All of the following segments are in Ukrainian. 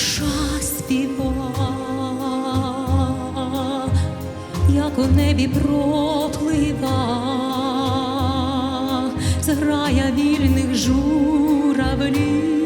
душа співа, як у небі проплива, зграя вільних журавлів.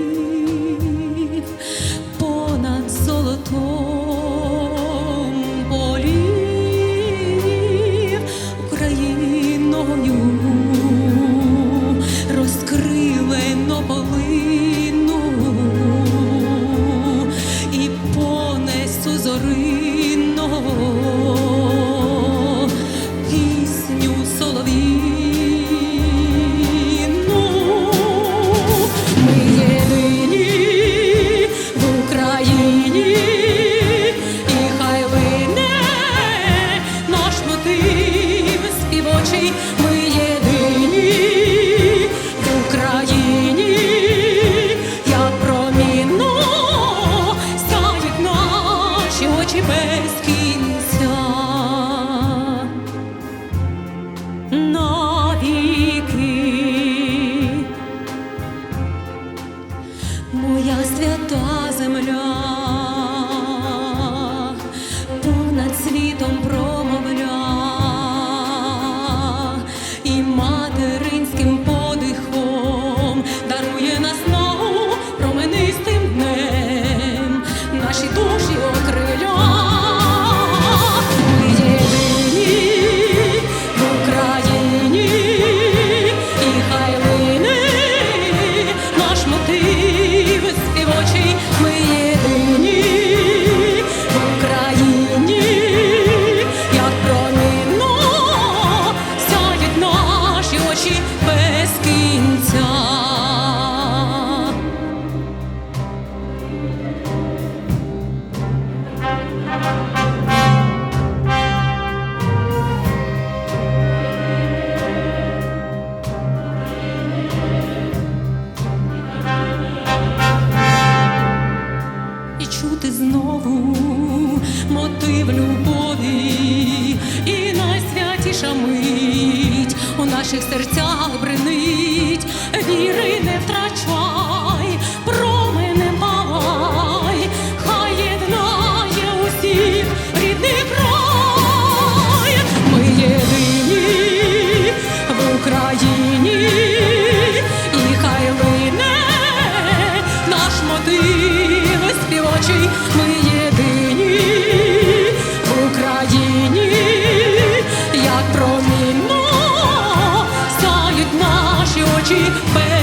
Father ночі без кінця. І чути знову мотив любові і найсвятіша ми наших серцях бренить, віри не втрачай. magic band.